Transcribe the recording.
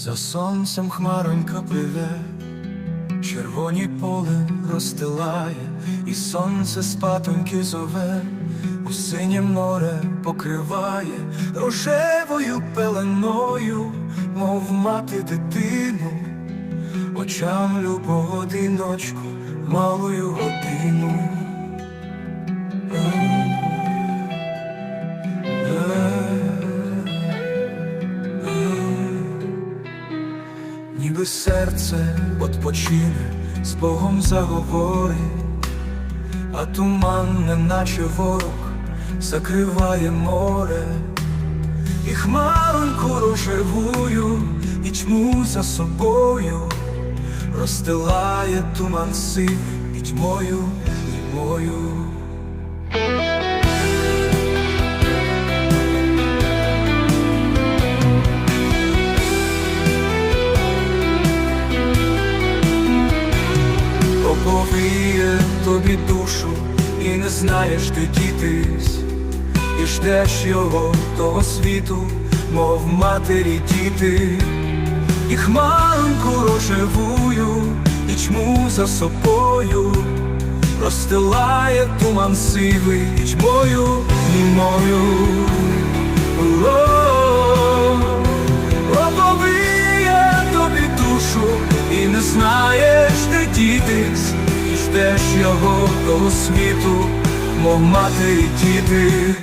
За сонцем хмаронька пливе, червоні поле розстилає, і сонце спатоньки зове, у синє море покриває рожевою пеленою, мов мати дитину, очам любого одиночку, малою годину. Ніби серце odpoчине, з Богом заговорить, а туман, неначе ворог, закриває море, і хмароньку рожевую, і тьму за собою, розстилає туман сивий і тьмою, і мою. Тобі душу, і не знаєш ти дітись, і ждеш його того світу, мов матері діти, і хмаринку рожевую, і чму за собою, розстилає туман сивий, і тьмою, німою. Тобі душу, і не знаєш, де дітись, ждеш його того світу, мов мати і діти.